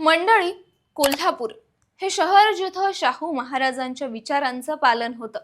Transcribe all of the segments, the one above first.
मंडळी कोल्हापूर हे शहर जिथं शाहू महाराजांच्या विचारांचं पालन होतं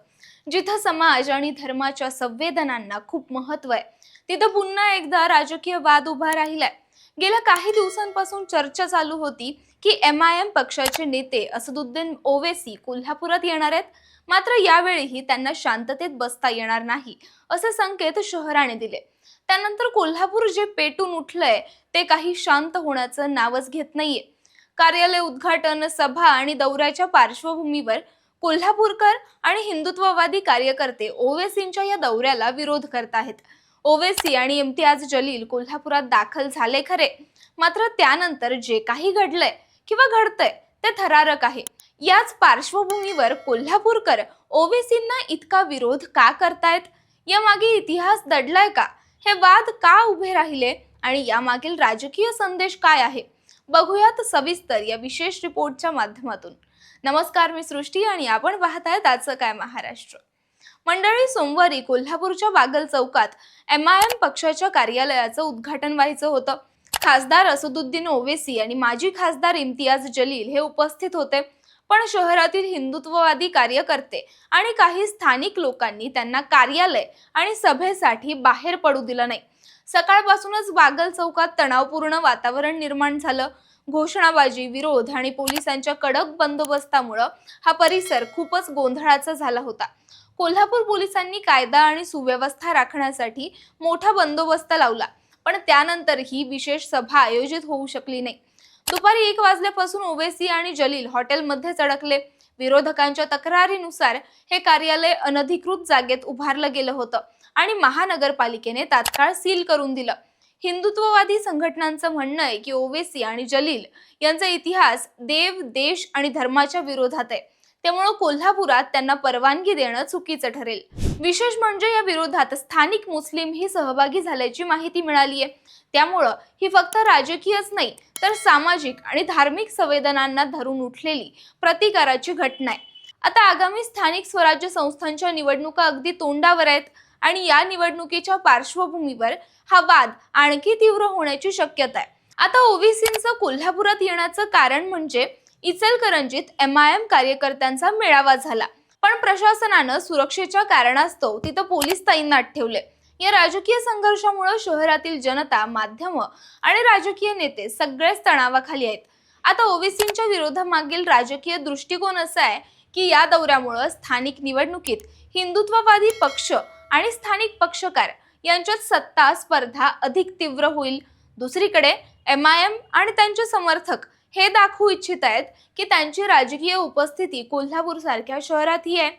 जिथं समाज आणि धर्माच्या संवेदनांना खूप महत्त्व आहे. तिथं पुन्हा एकदा राजकीय वाद उभा राहिलाय. गेल्या काही दिवसांपासून चर्चा चालू होती की एम आय एम पक्षाचे नेते असदुद्दीन ओवेसी कोल्हापुरात येणार आहेत. मात्र यावेळीही त्यांना शांततेत बसता येणार नाही असे संकेत शहराने दिले. त्यानंतर कोल्हापूर जे पेटून उठलंय ते काही शांत होण्याचं नावच घेत नाहीये. कार्यालय उद्घाटन सभा आणि दौऱ्याच्या पार्श्वभूमीवर कोल्हापूरकर आणि हिंदुत्ववादी कार्यकर्ते ओवेसींच्या या दौऱ्याला विरोध करत आहेत. ओवेसी आणि इम्तियाज जलील कोल्हापुरात दाखल झाले खरे. मात्र त्यानंतर जे काही घडलंय किंवा घडतंय ते थरारक आहे. याच पार्श्वभूमीवर कोल्हापूरकर ओवेसींना इतका विरोध का करतायत? यामागे इतिहास दडलाय का? हे वाद का उभे राहिले? आणि यामागील राजकीय संदेश काय आहे? बघूयात सविस्तर या विशेष रिपोर्टच्या माध्यमातून. नमस्कार मी सृष्टी आणि आपण पाहतायत आजचं काय महाराष्ट्र. मंडळी सोमवारी कोल्हापूरच्या बागल चौकात एम आय एम पक्षाच्या कार्यालयाचं उद्घाटन व्हायचं होतं. खासदार असदुद्दीन ओवेसी आणि माजी खासदार इम्तियाज जलील हे उपस्थित होते. पण शहरातील हिंदुत्ववादी कार्यकर्ते आणि काही स्थानिक लोकांनी त्यांना कार्यालय आणि सभेसाठी बाहेर पडू दिलं नाही. सकाळपासूनच बागल चौकात तणावपूर्ण वातावरण निर्माण झालं. घोषणाबाजी विरोध आणि पोलिसांच्या कडक बंदोबस्तामुळं हा परिसर खूपच गोंधळाचा झाला होता. कोल्हापूर पोलिसांनी कायदा आणि सुव्यवस्था राखण्यासाठी मोठा बंदोबस्त लावला पण त्यानंतर ही विशेष सभा आयोजित होऊ शकली नाही. दुपारी एक वाजल्यापासून ओवेसी आणि जलील हॉटेलमध्येच अडकले विरोधकांच्या तक्रारीनुसार हे कार्यालय अनधिकृत जागेत उभारलं गेलं होतं आणि महानगरपालिकेने तात्काळ सील करून दिलं. हिंदुत्ववादी संघटनांचं म्हणणं आहे की ओवेसी आणि जलील यांचा इतिहास देव देश आणि धर्माच्या विरोधात आहे. त्यामुळं कोल्हापुरात त्यांना परवानगी देणं चुकीचं ठरेल. विशेष म्हणजे या विरोधात स्थानिक मुस्लिमही सहभागी झाल्याची माहिती मिळाली आहे त्यामुळं ही फक्त राजकीयच नाही तर सामाजिक आणि धार्मिक संवेदनांना धरून उठलेली प्रतिकाराची घटना आहे. आता आगामी स्थानिक स्वराज्य संस्थांच्या निवडणुका अगदी तोंडावर आहेत आणि या निवडणुकीच्या पार्श्वभूमीवर हा वाद आणखी तीव्र होण्याची शक्यता आहे. आता ओबीसींचं कोल्हापुरात येण्याचं कारण म्हणजे इचलकरंजीत एम आय एम कार्यकर्त्यांचा मेळावा झाला. पण प्रशासनानं सुरक्षेच्या कारणास्तव तिथं पोलीस तैनात ठेवले. या राजकीय संघर्षामुळे शहरातील जनता माध्यम आणि राजकीय नेते सगळेच तणावाखाली आहेत. आता ओबीसींच्या विरोधामागील राजकीय दृष्टिकोन असा आहे की या दौऱ्यामुळं स्थानिक निवडणुकीत हिंदुत्ववादी पक्ष आणि स्थानिक पक्षकार यांच्यात सत्ता स्पर्धा अधिक तीव्र होईल. दुसरीकडे एम आय एम आणि त्यांचे समर्थक हे दाखवू इच्छित आहेत की त्यांची राजकीय उपस्थिती कोल्हापूर सारख्या शहरातही आहे.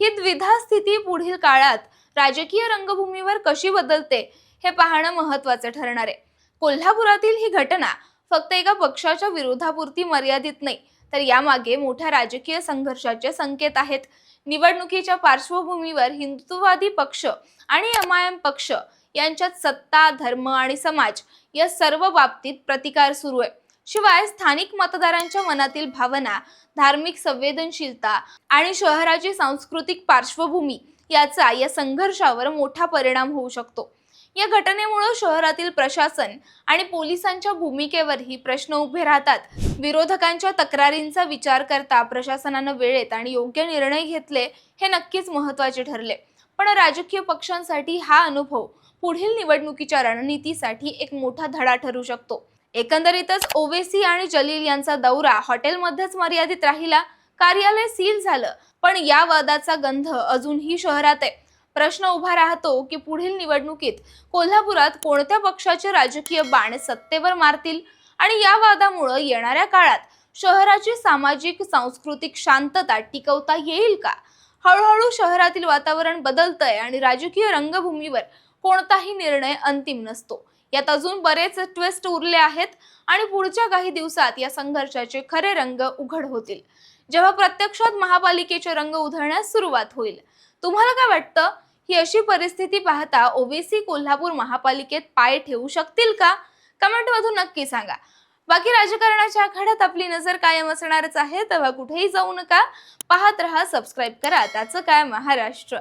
ही द्विधा स्थिती पुढील काळात राजकीय रंगभूमीवर कशी बदलते हे पाहणं महत्वाचं ठरणार आहे. कोल्हापुरातील ही घटना फक्त एका पक्षाच्या विरोधापुरती मर्यादित नाही तर यामागे मोठ्या राजकीय संघर्षाचे संकेत आहेत. निवडणुकीच्या पार्श्वभूमीवर हिंदुत्ववादी पक्ष आणि एम आय एम पक्ष यांच्यात सत्ता धर्म आणि समाज या सर्व बाबतीत प्रतिकार सुरू आहे. शिवाय स्थानिक मतदारांच्या मनातील भावना धार्मिक संवेदनशीलता आणि शहराची सांस्कृतिक पार्श्वभूमी याचा या संघर्षावर मोठा परिणाम होऊ शकतो. या घटनेमुळे शहरातील प्रशासन आणि पोलिसांच्या भूमिकेवरही प्रश्न उभे राहतात. विरोधकांच्या तक्रारींचा विचार करता प्रशासनानं वेळेत आणि योग्य निर्णय घेतले हे नक्कीच महत्त्वाचे ठरले. पण राजकीय पक्षांसाठी हा अनुभव पुढील निवडणुकीच्या रणनीतीसाठी एक मोठा धडा ठरू शकतो. एकंदरीतच ओवेसी आणि जलील यांचा दौरा हॉटेलमध्येच मर्यादित राहिला. कार्यालय सील झालं पण या वादाचा गंध अजूनही शहरात आहे. प्रश्न उभा राहतो की पुढील निवडणुकीत कोल्हापुरात कोणत्या पक्षाचे राजकीय बाण सत्तेवर मारतील? आणि या वादामुळं येणाऱ्या काळात शहराची सामाजिक सांस्कृतिक शांतता टिकवता येईल का? हळूहळू शहरातील वातावरण बदलतंय आणि राजकीय रंगभूमीवर कोणताही निर्णय अंतिम नसतो. यात अजून बरेच ट्विस्ट उरले आहेत आणि पुढच्या काही दिवसात या संघर्षाचे खरे रंग उघड होतील. जेव्हा प्रत्यक्षात महापालिकेचे रंग उधळण्यास सुरुवात होईल. तुम्हाला काय वाटतं? ही अशी परिस्थिती पाहता ओबीसी कोल्हापूर महापालिकेत पाय ठेवू शकतील का? कमेंटमधून नक्की सांगा. बाकी राजकारणाच्या आखाड्यात आपली नजर कायम असणारच आहे तेव्हा कुठेही जाऊ नका. पाहत रहा सबस्क्राईब करा. त्याचं काय? महाराष्ट्र.